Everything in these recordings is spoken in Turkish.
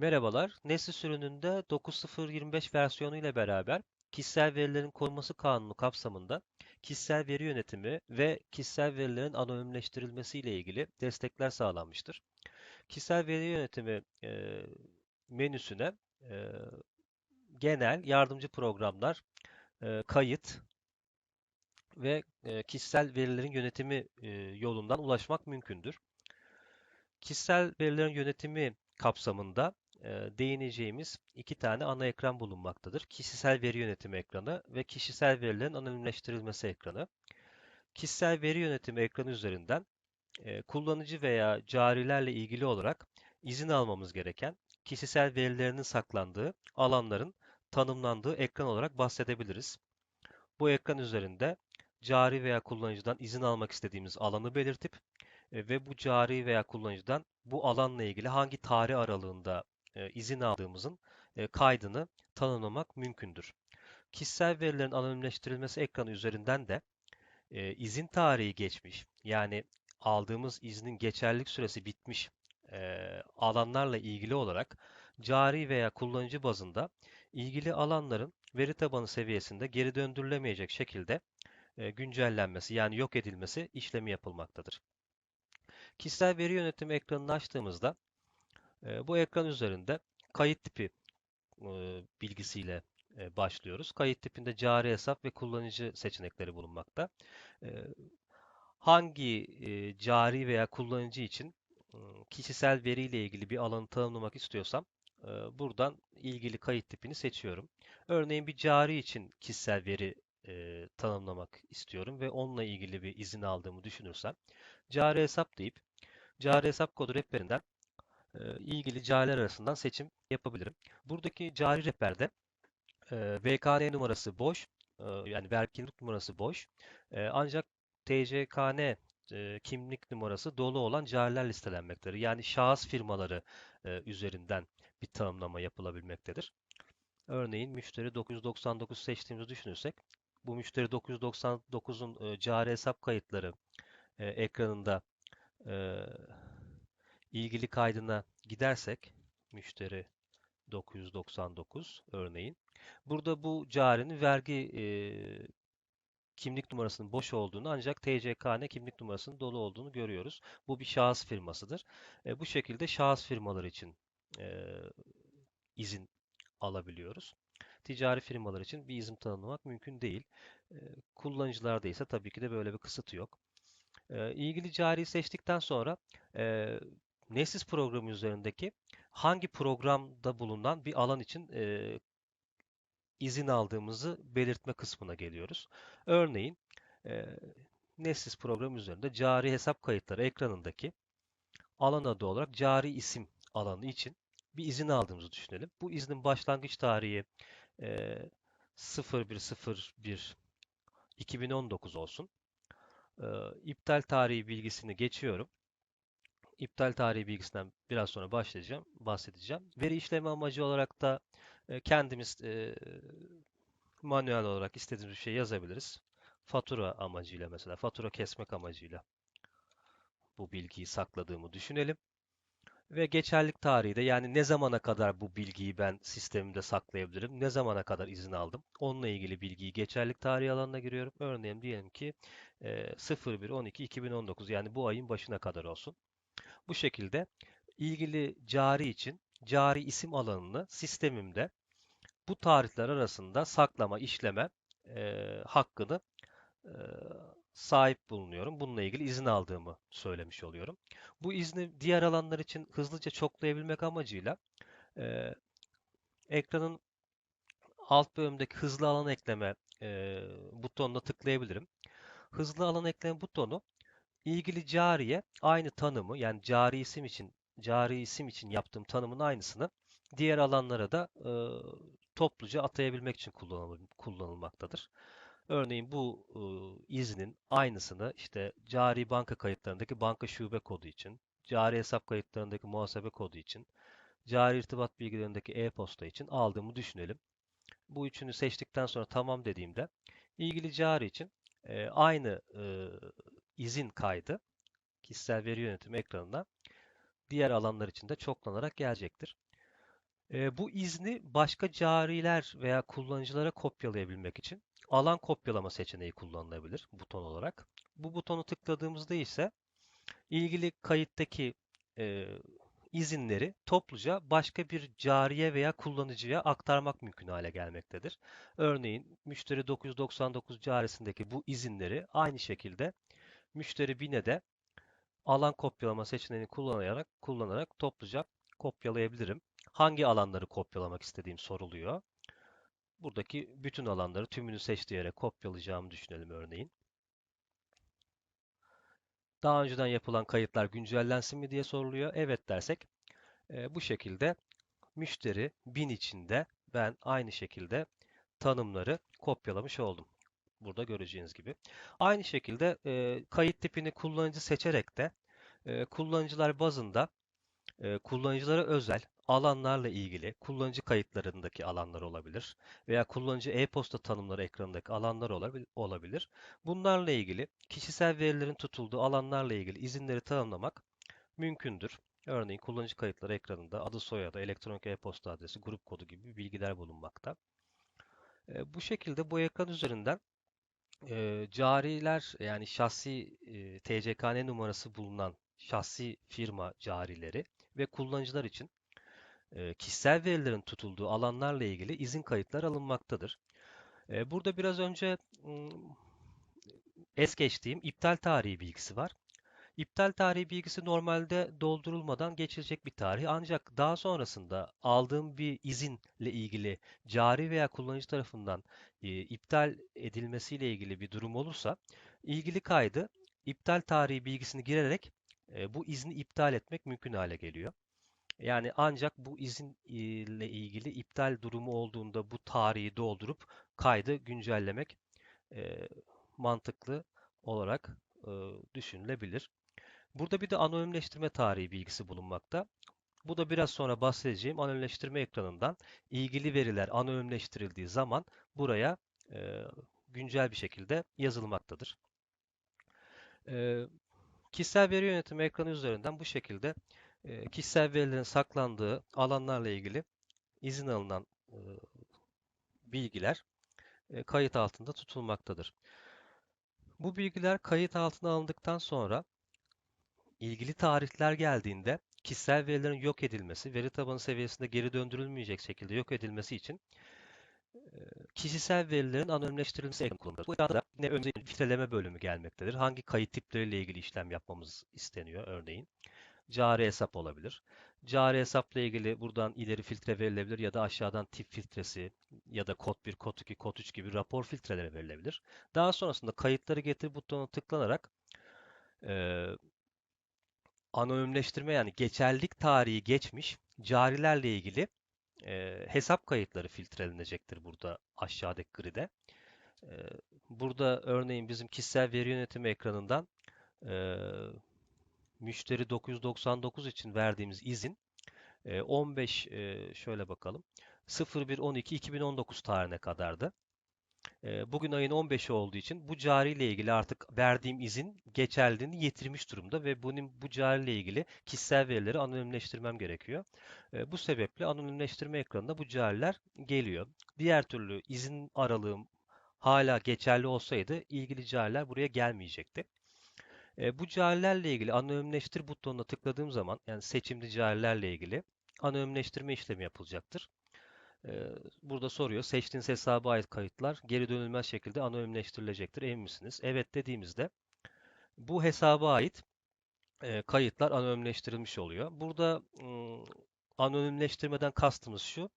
Merhabalar, Nesli sürümünde 9.0.25 versiyonu ile beraber kişisel verilerin korunması kanunu kapsamında kişisel veri yönetimi ve kişisel verilerin anonimleştirilmesi ile ilgili destekler sağlanmıştır. Kişisel veri yönetimi e, menüsüne e, genel yardımcı programlar, e, kayıt ve e, kişisel verilerin yönetimi e, yolundan ulaşmak mümkündür. Kişisel verilerin yönetimi kapsamında değineceğimiz iki tane ana ekran bulunmaktadır. Kişisel veri yönetimi ekranı ve kişisel verilerin anonimleştirilmesi ekranı. Kişisel veri yönetimi ekranı üzerinden e, kullanıcı veya carilerle ilgili olarak izin almamız gereken kişisel verilerinin saklandığı alanların tanımlandığı ekran olarak bahsedebiliriz. Bu ekran üzerinde cari veya kullanıcıdan izin almak istediğimiz alanı belirtip e, ve bu cari veya kullanıcıdan bu alanla ilgili hangi tarih aralığında e, izin aldığımızın e, kaydını tanımlamak mümkündür. Kişisel verilerin anonimleştirilmesi ekranı üzerinden de e, izin tarihi geçmiş, yani aldığımız iznin geçerlilik süresi bitmiş e, alanlarla ilgili olarak cari veya kullanıcı bazında ilgili alanların veri tabanı seviyesinde geri döndürülemeyecek şekilde güncellenmesi yani yok edilmesi işlemi yapılmaktadır. Kişisel veri yönetimi ekranını açtığımızda bu ekran üzerinde kayıt tipi bilgisiyle başlıyoruz. Kayıt tipinde cari hesap ve kullanıcı seçenekleri bulunmakta. Hangi cari veya kullanıcı için kişisel veriyle ilgili bir alanı tanımlamak istiyorsam buradan ilgili kayıt tipini seçiyorum. Örneğin bir cari için kişisel veri e, tanımlamak istiyorum ve onunla ilgili bir izin aldığımı düşünürsem cari hesap deyip cari hesap kodu rehberinden ilgili cariler arasından seçim yapabilirim. Buradaki cari rehberde VKN numarası boş, yani vergi kimlik numarası boş. Ancak TCKN kimlik numarası dolu olan cariler listelenmektedir. Yani şahıs firmaları üzerinden bir tanımlama yapılabilmektedir. Örneğin müşteri 999 seçtiğimizi düşünürsek, bu müşteri 999'un e, cari hesap kayıtları ekranında ilgili kaydına gidersek müşteri 999 örneğin. Burada bu carinin vergi e, kimlik numarasının boş olduğunu ancak TCKN kimlik numarasının dolu olduğunu görüyoruz. Bu bir şahıs firmasıdır. E, bu şekilde şahıs firmalar için e, izin alabiliyoruz. Ticari firmalar için bir izin tanımlamak mümkün değil. E, kullanıcılarda ise tabii ki de böyle bir kısıt yok. E, ilgili cari seçtikten sonra e, Nessis programı üzerindeki hangi programda bulunan bir alan için e, izin aldığımızı belirtme kısmına geliyoruz. Örneğin e, Nessis programı üzerinde cari hesap kayıtları ekranındaki alan adı olarak cari isim alanı için bir izin aldığımızı düşünelim. Bu iznin başlangıç tarihi e, 0101 2019 olsun. E, iptal tarihi bilgisini geçiyorum iptal tarihi bilgisinden biraz sonra başlayacağım, bahsedeceğim. Veri işleme amacı olarak da e, kendimiz e, manuel olarak istediğimiz bir şey yazabiliriz. Fatura amacıyla mesela, fatura kesmek amacıyla bu bilgiyi sakladığımı düşünelim. Ve geçerlik tarihi de yani ne zamana kadar bu bilgiyi ben sistemimde saklayabilirim, ne zamana kadar izin aldım. Onunla ilgili bilgiyi geçerlik tarihi alanına giriyorum. Örneğin diyelim ki e, 01.12.2019 yani bu ayın başına kadar olsun. Bu şekilde ilgili cari için cari isim alanını sistemimde bu tarihler arasında saklama, işleme e, hakkını e, sahip bulunuyorum. Bununla ilgili izin aldığımı söylemiş oluyorum. Bu izni diğer alanlar için hızlıca çoklayabilmek amacıyla e, ekranın alt bölümdeki hızlı alan ekleme e, butonuna tıklayabilirim. Hızlı alan ekleme butonu ilgili cariye aynı tanımı yani cari isim için cari isim için yaptığım tanımın aynısını diğer alanlara da e, topluca atayabilmek için kullanıl kullanılmaktadır. Örneğin bu e, iznin aynısını işte cari banka kayıtlarındaki banka şube kodu için, cari hesap kayıtlarındaki muhasebe kodu için, cari irtibat bilgilerindeki e-posta için aldığımı düşünelim. Bu üçünü seçtikten sonra tamam dediğimde ilgili cari için e, aynı e, izin kaydı kişisel veri yönetimi ekranına diğer alanlar için de çoklanarak gelecektir. E, bu izni başka cariler veya kullanıcılara kopyalayabilmek için alan kopyalama seçeneği kullanılabilir buton olarak. Bu butonu tıkladığımızda ise ilgili kayıttaki e, izinleri topluca başka bir cariye veya kullanıcıya aktarmak mümkün hale gelmektedir. Örneğin müşteri 999 carisindeki bu izinleri aynı şekilde müşteri 1000'e de alan kopyalama seçeneğini kullanarak kullanarak topluca kopyalayabilirim. Hangi alanları kopyalamak istediğim soruluyor. Buradaki bütün alanları tümünü seç diyerek kopyalayacağımı düşünelim örneğin. Daha önceden yapılan kayıtlar güncellensin mi diye soruluyor. Evet dersek e, bu şekilde müşteri bin içinde ben aynı şekilde tanımları kopyalamış oldum. Burada göreceğiniz gibi. Aynı şekilde e, kayıt tipini kullanıcı seçerek de e, kullanıcılar bazında e, kullanıcılara özel alanlarla ilgili kullanıcı kayıtlarındaki alanlar olabilir veya kullanıcı e-posta tanımları ekranındaki alanlar olabilir. Bunlarla ilgili kişisel verilerin tutulduğu alanlarla ilgili izinleri tanımlamak mümkündür. Örneğin kullanıcı kayıtları ekranında adı soyadı, elektronik e-posta adresi, grup kodu gibi bilgiler bulunmakta. E, bu şekilde bu ekran üzerinden cariler yani şahsi e, TCKN numarası bulunan şahsi firma carileri ve kullanıcılar için e, kişisel verilerin tutulduğu alanlarla ilgili izin kayıtlar alınmaktadır. E, burada biraz önce es geçtiğim iptal tarihi bilgisi var. İptal tarihi bilgisi normalde doldurulmadan geçilecek bir tarih. Ancak daha sonrasında aldığım bir izinle ilgili cari veya kullanıcı tarafından e, iptal edilmesiyle ilgili bir durum olursa ilgili kaydı iptal tarihi bilgisini girerek e, bu izni iptal etmek mümkün hale geliyor. Yani ancak bu izin ile ilgili iptal durumu olduğunda bu tarihi doldurup kaydı güncellemek e, mantıklı olarak e, düşünülebilir. Burada bir de anonimleştirme tarihi bilgisi bulunmakta. Bu da biraz sonra bahsedeceğim anonimleştirme ekranından ilgili veriler anonimleştirildiği zaman buraya e, güncel bir şekilde yazılmaktadır. E, kişisel veri yönetimi ekranı üzerinden bu şekilde e, kişisel verilerin saklandığı alanlarla ilgili izin alınan e, bilgiler e, kayıt altında tutulmaktadır. Bu bilgiler kayıt altına alındıktan sonra ilgili tarihler geldiğinde kişisel verilerin yok edilmesi, veri tabanı seviyesinde geri döndürülmeyecek şekilde yok edilmesi için kişisel verilerin anonimleştirilmesi ekranı kullanılır. Bu arada yine önce filtreleme bölümü gelmektedir. Hangi kayıt tipleriyle ilgili işlem yapmamız isteniyor örneğin. Cari hesap olabilir. Cari hesapla ilgili buradan ileri filtre verilebilir ya da aşağıdan tip filtresi ya da kod 1, kod 2, kod 3 gibi rapor filtreleri verilebilir. Daha sonrasında kayıtları getir butonu tıklanarak e, anonimleştirme yani geçerlilik tarihi geçmiş carilerle ilgili e, hesap kayıtları filtrelenecektir burada aşağıdaki gride. E, burada örneğin bizim kişisel veri yönetimi ekranından e, müşteri 999 için verdiğimiz izin 15 e, e, şöyle bakalım 01.12.2019 tarihine kadardı. Bugün ayın 15'i olduğu için bu cari ile ilgili artık verdiğim izin geçerliliğini yitirmiş durumda ve bunun bu cari ile ilgili kişisel verileri anonimleştirmem gerekiyor. Bu sebeple anonimleştirme ekranında bu cariler geliyor. Diğer türlü izin aralığım hala geçerli olsaydı ilgili cariler buraya gelmeyecekti. Bu carilerle ilgili anonimleştir butonuna tıkladığım zaman yani seçimli carilerle ilgili anonimleştirme işlemi yapılacaktır. Burada soruyor seçtiğiniz hesaba ait kayıtlar geri dönülmez şekilde anonimleştirilecektir emin misiniz? Evet dediğimizde bu hesaba ait kayıtlar anonimleştirilmiş oluyor. Burada anonimleştirmeden kastımız şu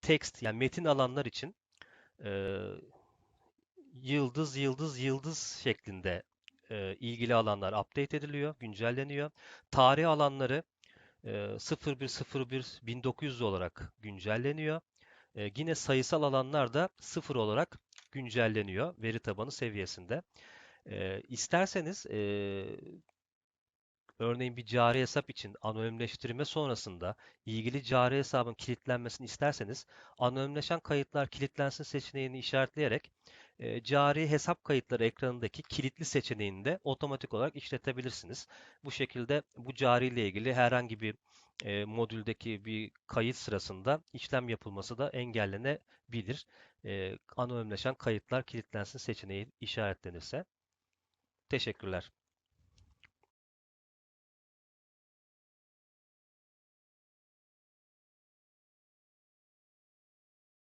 text yani metin alanlar için yıldız yıldız yıldız şeklinde ilgili alanlar update ediliyor, güncelleniyor. Tarih alanları 0101 1900 olarak güncelleniyor. E, yine sayısal alanlar da 0 olarak güncelleniyor veri tabanı seviyesinde. E, isterseniz e, örneğin bir cari hesap için anonimleştirme sonrasında ilgili cari hesabın kilitlenmesini isterseniz anonimleşen kayıtlar kilitlensin seçeneğini işaretleyerek e, cari hesap kayıtları ekranındaki kilitli seçeneğini de otomatik olarak işletebilirsiniz. Bu şekilde bu cari ile ilgili herhangi bir e, modüldeki bir kayıt sırasında işlem yapılması da engellenebilir. E, anonimleşen kayıtlar kilitlensin seçeneği işaretlenirse. Teşekkürler.